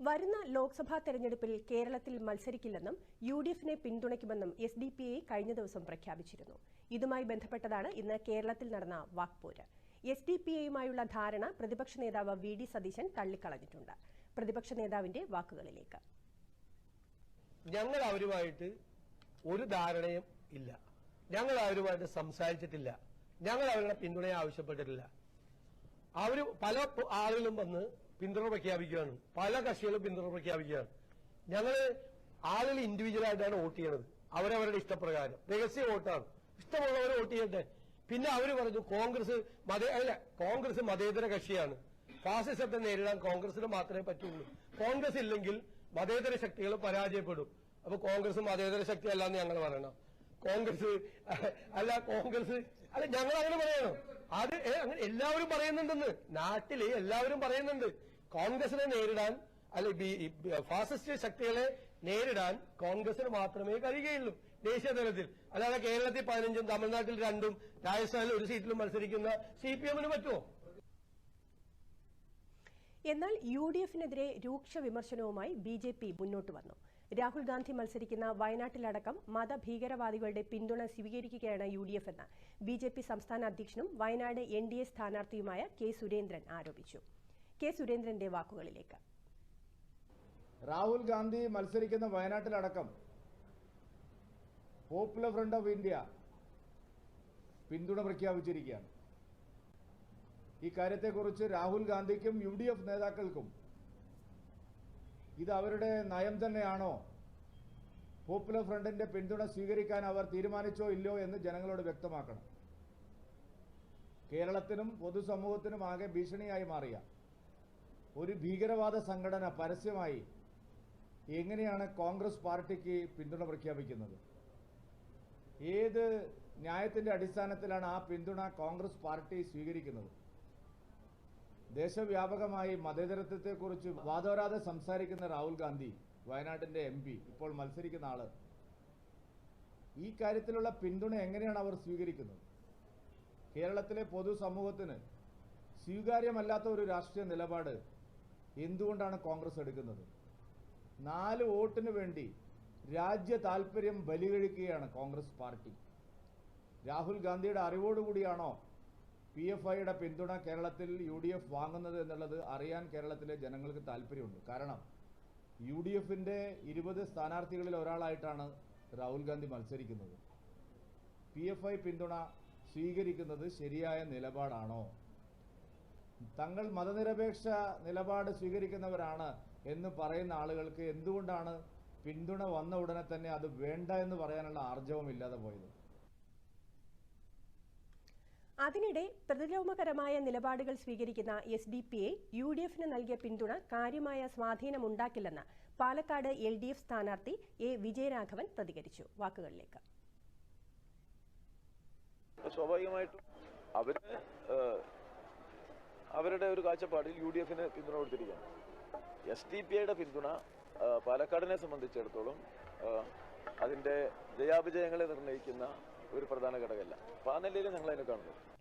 വരുന്ന ലോക്സഭാ തെരഞ്ഞെടുപ്പിൽ കേരളത്തിൽ മത്സരിക്കില്ലെന്നും യു ഡി എഫിനെ പിന്തുണയ്ക്കുമെന്നും എസ് ഡി പി ഐ കഴിഞ്ഞ ദിവസം പ്രഖ്യാപിച്ചിരുന്നു. ഇതുമായി ബന്ധപ്പെട്ടതാണ് ഇന്ന് കേരളത്തിൽ നടന്ന വാക്പോര്. എസ് ഡി പി ഐയുമായുള്ള ധാരണ പ്രതിപക്ഷ നേതാവ് വി ഡി സതീശൻ തള്ളിക്കളഞ്ഞിട്ടുണ്ട്. പ്രതിപക്ഷ നേതാവിന്റെ വാക്കുകളിലേക്ക്. ഞങ്ങൾ അവരുമായിട്ട് ഒരു ധാരണയും ഇല്ല. ഞങ്ങൾ അവരുമായിട്ട് സംസാരിച്ചിട്ടില്ല. ഞങ്ങൾ അവരുടെ പിന്തുണ ആവശ്യപ്പെട്ടിട്ടില്ല. അവർ പല ആളുകളും വന്ന് പിന്തുണ പ്രഖ്യാപിക്കുകയാണ്. പല കക്ഷികളും പിന്തുണ പ്രഖ്യാപിക്കുകയാണ്. ഞങ്ങൾ ആളുകൾ ഇൻഡിവിജ്വൽ ആയിട്ടാണ് വോട്ട് ചെയ്യണത്. അവരവരുടെ ഇഷ്ടപ്രകാരം. രഹസ്യ വോട്ടാണ്. ഇഷ്ടമുള്ളവർ വോട്ട് ചെയ്യട്ടെ. പിന്നെ അവർ പറഞ്ഞു കോൺഗ്രസ് മത അല്ല കോൺഗ്രസ് മതേതര കക്ഷിയാണ്. ഫാസിസത്തെ നേരിടാൻ കോൺഗ്രസിന് മാത്രമേ പറ്റുള്ളൂ. കോൺഗ്രസ് ഇല്ലെങ്കിൽ മതേതര ശക്തികൾ പരാജയപ്പെടും. അപ്പൊ കോൺഗ്രസ് മതേതര ശക്തി അല്ലാന്ന് ഞങ്ങൾ പറയണം. കോൺഗ്രസ് അല്ല കോൺഗ്രസ്. അല്ല ഞങ്ങൾ അങ്ങനെ പറയണോ? അത് അങ്ങനെ എല്ലാവരും പറയുന്നുണ്ടെന്ന്. നാട്ടിൽ എല്ലാവരും പറയുന്നുണ്ട്. കോൺഗ്രസിനെ നേരിടാൻ അല്ലെ ഫാസിസ്റ്റ് ശക്തികളെ നേരിടാൻ കോൺഗ്രസിന് മാത്രമേ കഴിയുകയുള്ളൂ ദേശീയ തലത്തിൽ. അല്ലാതെ കേരളത്തിൽ പതിനഞ്ചും തമിഴ്നാട്ടിൽ രണ്ടും രാജസ്ഥാനിൽ ഒരു സീറ്റിലും മത്സരിക്കുന്ന സി പി എമ്മിന് പറ്റുമോ? എന്നാൽ യു ഡി എഫിനെതിരെ രൂക്ഷ വിമർശനവുമായി ബി ജെ പി മുന്നോട്ട് വന്നു. രാഹുൽ ഗാന്ധി മത്സരിക്കുന്ന വയനാട്ടിലടക്കം മതഭീകരവാദികളുടെ പിന്തുണ സ്വീകരിക്കുകയാണ് യു ഡി എഫ് എന്ന്. ബി ജെ പി സംസ്ഥാന അധ്യക്ഷനും വയനാട് എൻ ഡി എ സ്ഥാനാർത്ഥിയുമായ കെ സുരേന്ദ്രൻ ആരോപിച്ചു. കെ സുരേന്ദ്രന്റെ വാക്കുകളിലേക്ക്. രാഹുൽ ഗാന്ധി മത്സരിക്കുന്ന വയനാട്ടിലടക്കം പോപ്പുലർ ഫ്രണ്ട് ഓഫ് ഇന്ത്യ പിന്തുണ പ്രഖ്യാപിച്ചിരിക്കുകയാണ്. ഈ കാര്യത്തെക്കുറിച്ച് രാഹുൽ ഗാന്ധിക്കും യു ഡി എഫ് നേതാക്കൾക്കും ഇത് അവരുടെ നയം തന്നെയാണോ? പോപ്പുലർ ഫ്രണ്ടിന്റെ പിന്തുണ സ്വീകരിക്കാൻ അവർ തീരുമാനിച്ചോ ഇല്ലയോ എന്ന് ജനങ്ങളോട് വ്യക്തമാക്കണം. കേരളത്തിനും പൊതുസമൂഹത്തിനും ആകെ ഭീഷണിയായി മാറിയ ഒരു ഭീകരവാദ സംഘടന പരസ്യമായി എങ്ങനെയാണ് കോൺഗ്രസ് പാർട്ടിക്ക് പിന്തുണ പ്രഖ്യാപിക്കുന്നത്? ഏത് ന്യായത്തിന്റെ അടിസ്ഥാനത്തിലാണ് ആ പിന്തുണ കോൺഗ്രസ് പാർട്ടി സ്വീകരിക്കുന്നത്? ദേശവ്യാപകമായി മതേതരത്വത്തെക്കുറിച്ച് വാദോരാതെ സംസാരിക്കുന്ന രാഹുൽ ഗാന്ധി വയനാട്ടിന്റെ എം ഇപ്പോൾ മത്സരിക്കുന്ന ആൾ. ഈ കാര്യത്തിലുള്ള പിന്തുണ എങ്ങനെയാണ് അവർ സ്വീകരിക്കുന്നത്? കേരളത്തിലെ പൊതുസമൂഹത്തിന് സ്വീകാര്യമല്ലാത്ത ഒരു രാഷ്ട്രീയ നിലപാട് എന്തുകൊണ്ടാണ് കോൺഗ്രസ് എടുക്കുന്നത്? നാല് വോട്ടിന് വേണ്ടി രാജ്യ താൽപര്യം ബലികഴിക്കുകയാണ് കോൺഗ്രസ് പാർട്ടി. രാഹുൽ ഗാന്ധിയുടെ അറിവോടുകൂടിയാണോ പി എഫ് ഐയുടെ പിന്തുണ കേരളത്തിൽ യു ഡി എഫ് വാങ്ങുന്നത് എന്നുള്ളത് അറിയാൻ കേരളത്തിലെ ജനങ്ങൾക്ക് താല്പര്യമുണ്ട്. കാരണം യു ഡി എഫിന്റെ ഇരുപത് സ്ഥാനാർത്ഥികളിൽ ഒരാളായിട്ടാണ് രാഹുൽ ഗാന്ധി മത്സരിക്കുന്നത്. പി എഫ് ഐ പിന്തുണ സ്വീകരിക്കുന്നത് ശരിയായ നിലപാടാണോ? തങ്ങൾ മതനിരപേക്ഷ നിലപാട് സ്വീകരിക്കുന്നവരാണ് എന്ന് പറയുന്ന ആളുകൾക്ക് എന്തുകൊണ്ടാണ് പിന്തുണ വന്ന ഉടനെ തന്നെ അത് വേണ്ട എന്ന് പറയാനുള്ള ആർജവം ഇല്ലാതെ പോയത്? അതിനിടെ പ്രതിലോമകരമായ നിലപാടുകൾ സ്വീകരിക്കുന്ന S D P I U D എഫിന് നൽകിയ പിന്തുണ കാര്യമായ സ്വാധീനമുണ്ടാക്കില്ലെന്ന് പാലക്കാട് എൽ ഡി എഫ് സ്ഥാനാർത്ഥി എ വിജയരാഘവൻ പ്രതികരിച്ചു. വാക്കുകളിലേക്ക്. സ്വാഭാവികമായിട്ടും അവർ അവരുടെ ഒരു കാഴ്ചപ്പാടിൽ യു ഡി എഫിന് പിന്തുണ കൊടുത്തിരിക്കുകയാണ്. എസ് ഡി പി ഐയുടെ പിന്തുണ പാലക്കാടിനെ സംബന്ധിച്ചിടത്തോളം അതിന്റെ ജയാപജയങ്ങളെ നിർണയിക്കുന്ന ഒരു പ്രധാന ഘടകമല്ല. അപ്പൊ ആ നിലയിൽ ഞങ്ങൾ അതിനെ കാണുന്നു.